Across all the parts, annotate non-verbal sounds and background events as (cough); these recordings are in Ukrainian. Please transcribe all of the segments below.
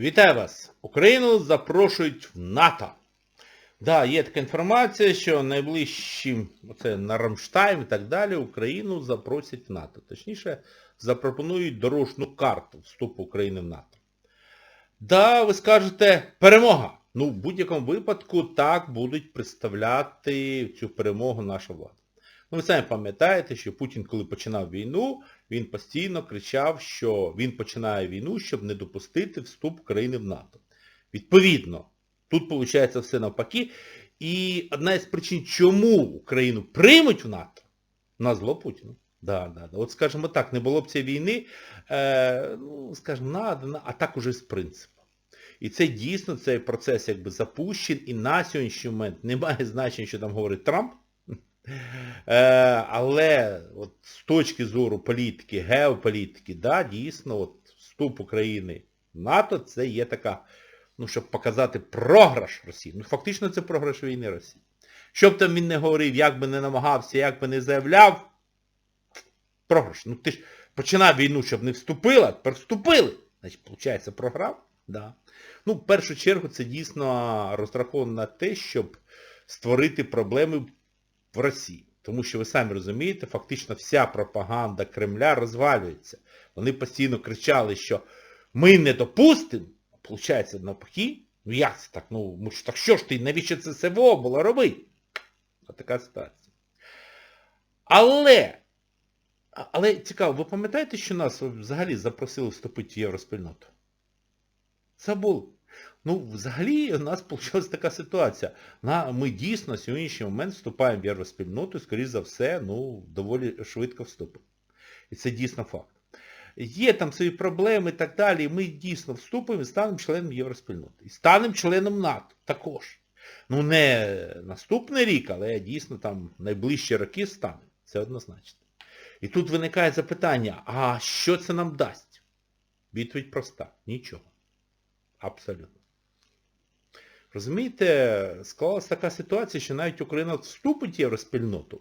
Вітаю вас! Україну запрошують в НАТО. Да, є така інформація, що найближчим, оце на Рамштайн і так далі, Україну запросять в НАТО. Точніше, запропонують дорожну карту вступу України в НАТО. Да, ви скажете, перемога. Ну, в будь-якому випадку так будуть представляти цю перемогу наша влада. Ну, ви самі пам'ятаєте, що Путін, коли починав війну, він постійно кричав, що він починає війну, щоб не допустити вступ країни в НАТО. Відповідно, тут виходить все навпаки. І одна із причин, чому Україну приймуть в НАТО, на зло Путіну. Да, да, да. От, скажімо так, не було б цієї війни, е, ну, скажімо, надо, а так уже з принципу. І це дійсно цей процес якби запущений, і на сьогоднішній момент немає значення, що там говорить Трамп. Е, але от з точки зору політики, геополітики, да, дійсно, от вступ України в НАТО це є така, ну, щоб показати програш Росії. Ну, фактично це програш війни Росії. Щоб там він не говорив, як би не намагався, як би не заявляв, програш. Ну ти ж починав війну, щоб не вступила, тепер вступили. Значить, виходить, програв? Да. Ну, в першу чергу це дійсно розраховано на те, щоб створити проблеми Росії. Тому що ви самі розумієте, фактично вся пропаганда Кремля розвалюється. Вони постійно кричали, що ми не допустимо, а виходить навпаки, ну як це так, ну так що ж ти, навіщо це СВО було робити? Ось така ситуація. Але, але цікаво, ви пам'ятаєте, що нас взагалі запросили вступити в євроспільноту? Забули. Ну, взагалі у нас вийшла така ситуація. На, Ми дійсно на сьогоднішній момент вступаємо в євроспільноту скоріш за все, ну, доволі швидко вступимо. І це дійсно факт. Є там свої проблеми і так далі, і ми дійсно вступимо і станемо членом євроспільноти. І станемо членом НАТО також. Ну, не наступний рік, але дійсно там найближчі роки станемо. Це однозначно. І тут виникає запитання, а що це нам дасть? Відповідь проста. Нічого. Абсолютно. Розумієте, склалася така ситуація, що навіть Україна вступить в євроспільноту,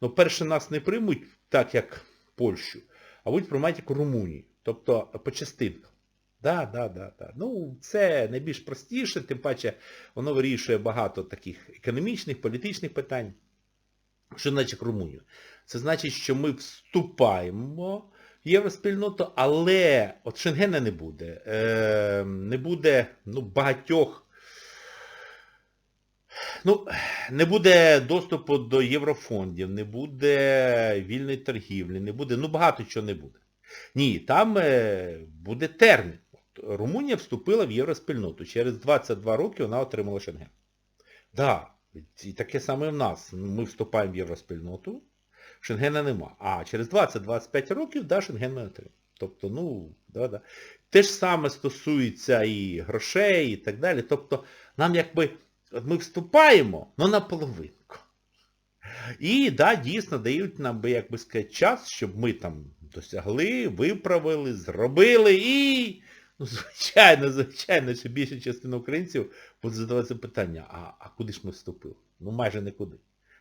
але перше нас не приймуть так, як Польщу, а будуть приймати як Румунію. Тобто по частинкам. Да, да, да, да. Ну, це найбільш простіше, тим паче воно вирішує багато таких економічних, політичних питань. Що значить Румунію? Це значить, що ми вступаємо в євроспільноту, але от Шенгена не буде. Е, не буде ну, багатьох Ну, не буде доступу до єврофондів, не буде вільної торгівлі, не буде, ну багато чого не буде. Ні, там е, буде термін. От, Румунія вступила в євроспільноту. Через 22 роки вона отримала Шенген. Так, да, і таке саме в нас. Ми вступаємо в євроспільноту, Шенгена нема. А через 20-25 років, да, Шенген ми отримаємо. Тобто, ну, да, да. Те ж саме стосується і грошей, і так далі. Тобто, нам якби... От ми вступаємо, ну наполовинку. І, да, дійсно, дають нам, би, як би сказати, час, щоб ми там досягли, виправили, зробили і, ну, звичайно, звичайно, що більша частина українців буде задаватися питання, а, а куди ж ми вступили? Ну майже нікуди.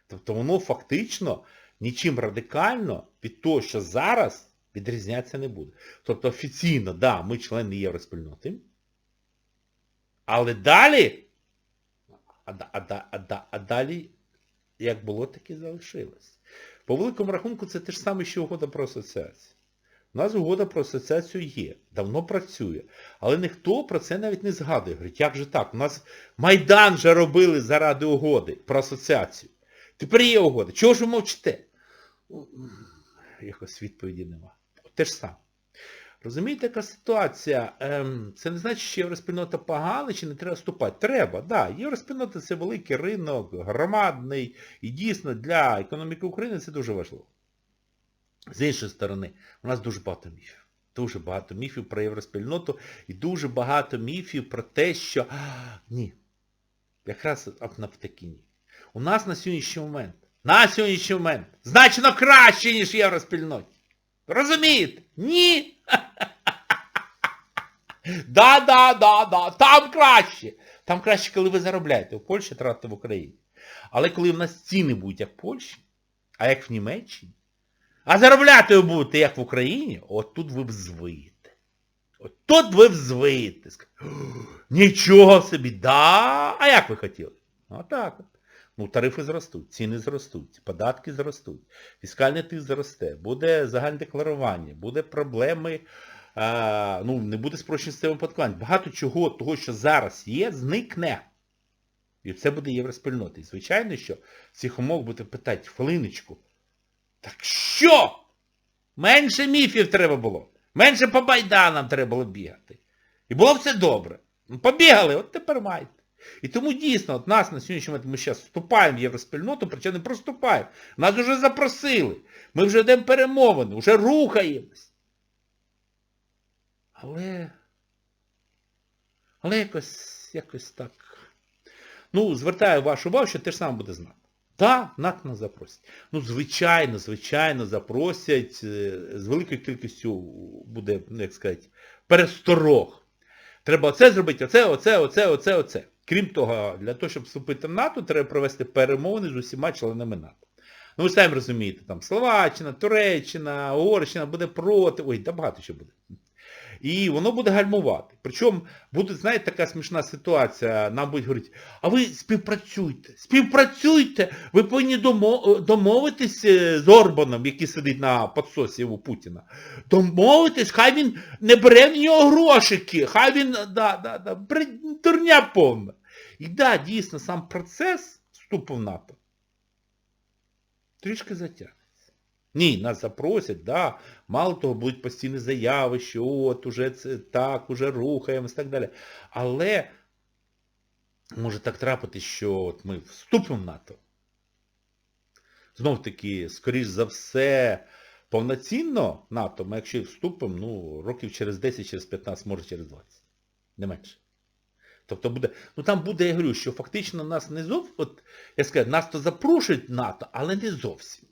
Тобто воно фактично нічим радикально від того, що зараз відрізнятися не буде. Тобто офіційно, да, ми члени євроспільноти, але далі... А, а, а, а далі, як було, так і залишилось. По великому рахунку, це те ж саме, що угода про асоціацію. У нас угода про асоціацію є, давно працює. Але ніхто про це навіть не згадує. Говорить, як же так? У нас Майдан вже робили заради угоди про асоціацію. Тепер є угода. Чого ж ви мовчите? Якось відповіді нема. Те ж саме. Розумієте, яка ситуація? Ем, це не значить, що євроспільнота погана, чи не треба вступати. Треба, так. Да. Євроспільнота це великий ринок, громадний, і дійсно для економіки України це дуже важливо. З іншої сторони, у нас дуже багато міфів. Дуже багато міфів про євроспільноту і дуже багато міфів про те, що... А, ні. Якраз навтаки ні. У нас на сьогоднішній момент, на сьогоднішній момент, значно краще, ніж євроспільноті. Розумієте? Ні. Да, да, да, да, там краще. Там краще, коли ви заробляєте. В Польщі тратите в Україні. Але коли в нас ціни будуть як в Польщі, а як в Німеччині, а заробляти ви будете як в Україні, от тут ви взвиєте. От тут ви взвиєте. скажете, «О, Нічого собі, да. А як ви хотіли? Отак от. Ну, тарифи зростуть, ціни зростуть, податки зростуть, фіскальний тиск зросте, буде загальне декларування, буде проблеми, а, ну, не буде спрощення системи оподаткування. Багато чого, того, що зараз є, зникне. І це буде євроспільнота. І звичайно, що цих умов буде питати, хвилиночку, так що? Менше міфів треба було. Менше по байданам треба було бігати. І було все добре. Ну, побігали, от тепер маєте. І тому дійсно, от нас на сьогоднішній момент ми зараз вступаємо в євроспільноту, причому не просто вступаємо. Нас вже запросили. Ми вже йдемо перемовини, вже рухаємось. Але... Але якось, якось так. Ну, звертаю вашу увагу, що те ж саме буде з НАТО. Так, НАТО нас запросять. Ну, звичайно, звичайно, запросять. е, З великою кількістю буде, ну, як сказати, пересторог. Треба оце зробити, оце, оце, оце, оце, оце. Крім того, для того, щоб вступити в НАТО, треба провести перемовини з усіма членами НАТО. Ну, ви самі розумієте, там Словаччина, Туреччина, Угорщина буде проти. Ой, да багато що буде. І воно буде гальмувати. Причому буде, знаєте, така смішна ситуація, нам будуть говорити, а ви співпрацюйте, співпрацюйте, ви повинні домовитись е, з Орбаном, який сидить на підсосі у Путіна. Домовитись, хай він не бере в нього грошики, хай він, да, да, да, дурня повна. І да, дійсно, сам процес вступу в НАТО трішки затягнеться. Ні, нас запросять, да, мало того, будуть постійні заяви, що от, уже це так, уже рухаємось і так далі. Але може так трапити, що от ми вступимо в НАТО. Знов таки, скоріш за все, повноцінно НАТО, ми якщо вступимо, ну, років через 10, через 15, може через 20. Не менше. Тобто буде, ну там буде, я говорю, що фактично нас не зовсім, от, я скажу, нас то запрошують НАТО, але не зовсім.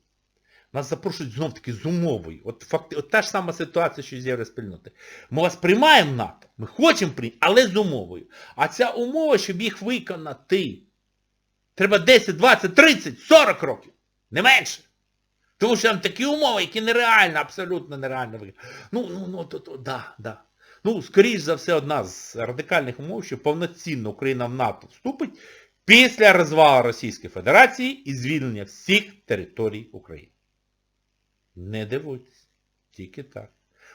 Нас запрошують знов таки з умовою. От, факти, от та ж сама ситуація, що з євроспільноти. Ми вас приймаємо НАТО, ми хочемо прийняти, але з умовою. А ця умова, щоб їх виконати, треба 10, 20, 30, 40 років. Не менше. Тому що там такі умови, які нереально, абсолютно нереально. Ну, ну, ну, то, то, да, да. Ну, скоріш за все, одна з радикальних умов, що повноцінно Україна в НАТО вступить після розвалу Російської Федерації і звільнення всіх територій України. Не дивуйтесь. Тільки так.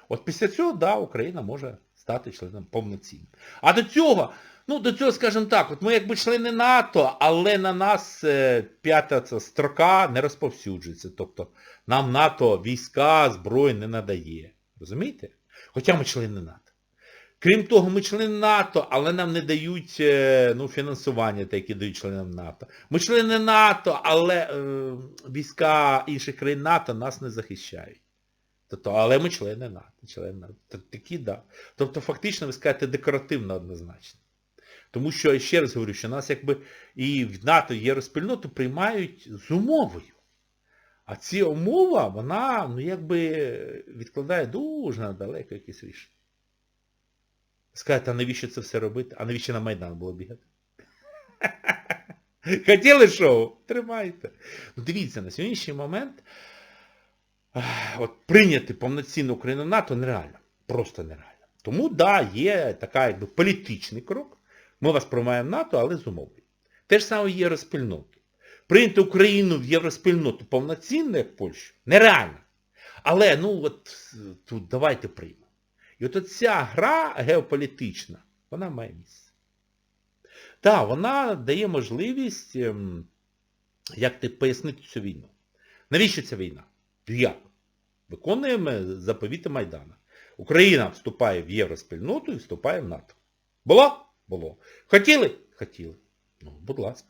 От після цього, да, Україна може стати членом повноцінним. А до цього, ну до цього, скажімо так, от ми якби члени НАТО, але на нас е, п'ята ця строка не розповсюджується. Тобто нам НАТО війська, зброї не надає. Розумієте? Хоча ми члени НАТО. Крім того, ми члени НАТО, але нам не дають е, ну, фінансування, те, яке дають членам НАТО. Ми члени НАТО, але е, війська інших країн НАТО нас не захищають. Тобто, але ми члени НАТО. Члени НАТО. Такі, да. Тобто, фактично, ви скажете, декоративно однозначно. Тому що, ще раз говорю, що нас якби і в НАТО, і євроспільноту приймають з умовою. А ця умова, вона, ну, якби відкладає дуже далеко якесь рішення. Скажете, а навіщо це все робити? А навіщо на Майдан було бігати? (laughs) Хотіли шоу? Тримайте. Ну, дивіться, на сьогоднішній момент от прийняти повноцінну Україну НАТО нереально. Просто нереально. Тому, да, є така якби політичний крок. Ми вас приймаємо НАТО, але з умовою. Те ж саме є розпільноти. Прийняти Україну в євроспільноту повноцінно, як Польщу, нереально. Але, ну от тут давайте приймемо. І от ця гра геополітична, вона має місце. Так, вона дає можливість, ем, як ти пояснити цю війну. Навіщо ця війна? Як? Виконуємо заповіти Майдана. Україна вступає в євроспільноту і вступає в НАТО. Було? Було. Хотіли? Хотіли. Ну, будь ласка.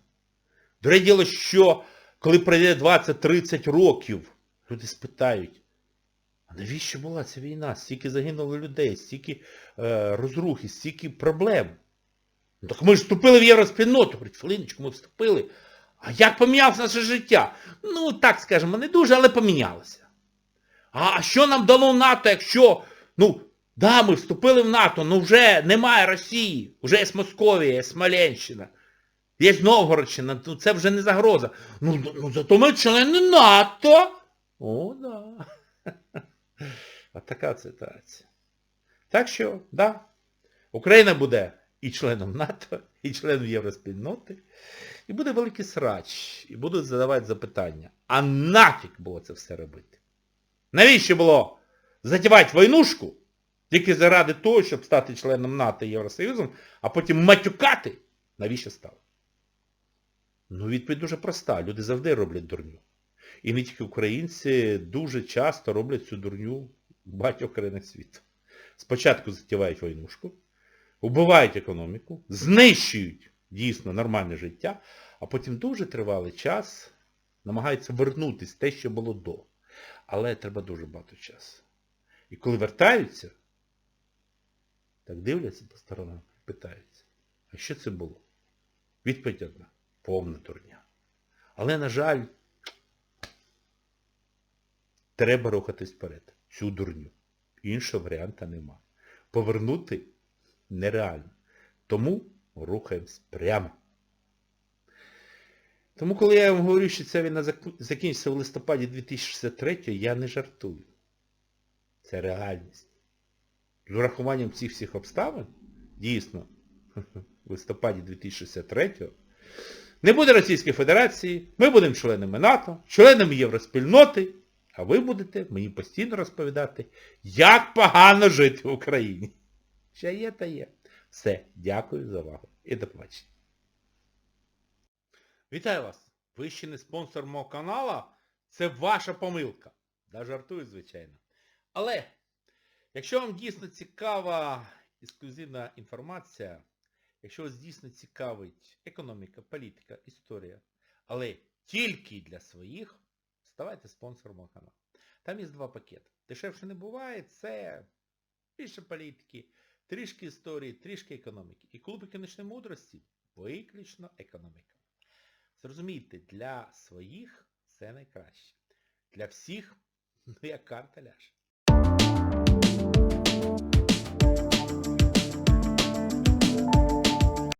Друге діло, що коли пройде 20-30 років, люди спитають, а навіщо була ця війна? Стільки загинуло людей, стільки е, розрухи, стільки проблем. Ну так ми ж вступили в євроспільноту. Говорить, хвилиночку, ми вступили. А як помінялося наше життя? Ну, так скажемо, не дуже, але помінялося. А, що нам дало НАТО, якщо, ну, да, ми вступили в НАТО, ну вже немає Росії, вже є Московія, є Смоленщина, є Новгородщина, ну це вже не загроза. Ну, ну зато ми члени НАТО. О, да. От така ситуація. Так що, да, Україна буде і членом НАТО, і членом Євроспільноти, і буде великий срач, і будуть задавати запитання. А нафіг було це все робити? Навіщо було затівати войнушку тільки заради того, щоб стати членом НАТО і Євросоюзом, а потім матюкати? Навіщо стало? Ну, відповідь дуже проста. Люди завжди роблять дурню. І не тільки українці дуже часто роблять цю дурню в багатьох країнах світу. Спочатку затівають войнушку, вбивають економіку, знищують дійсно нормальне життя, а потім дуже тривалий час намагаються вернутися те, що було до. Але треба дуже багато часу. І коли вертаються, так дивляться по сторонам, питаються, а що це було? Відповідь одна. Повна дурня. Але, на жаль, треба рухатись вперед. Цю дурню. Іншого варіанта нема. Повернути нереально. Тому рухаємось прямо. Тому коли я вам говорю, що ця війна закінчиться в листопаді 2063, я не жартую. Це реальність. З урахуванням цих всіх обставин, дійсно, (laughs) в листопаді 2063 не буде Російської Федерації, ми будемо членами НАТО, членами Євроспільноти, а ви будете мені постійно розповідати, як погано жити в Україні. Ще є та є. Все, дякую за увагу і до побачення. Вітаю вас! Ви ще не спонсор мого канала, це ваша помилка. Да жартую, звичайно. Але, якщо вам дійсно цікава ексклюзивна інформація, якщо вас дійсно цікавить економіка, політика, історія, але тільки для своїх, ставайте спонсором мого каналу. Там є два пакети. Дешевше не буває, це більше політики, трішки історії, трішки економіки. І клуб економічної мудрості виключно економіка. Зрозумійте, для своїх це найкраще. Для всіх, ну як карта ляже.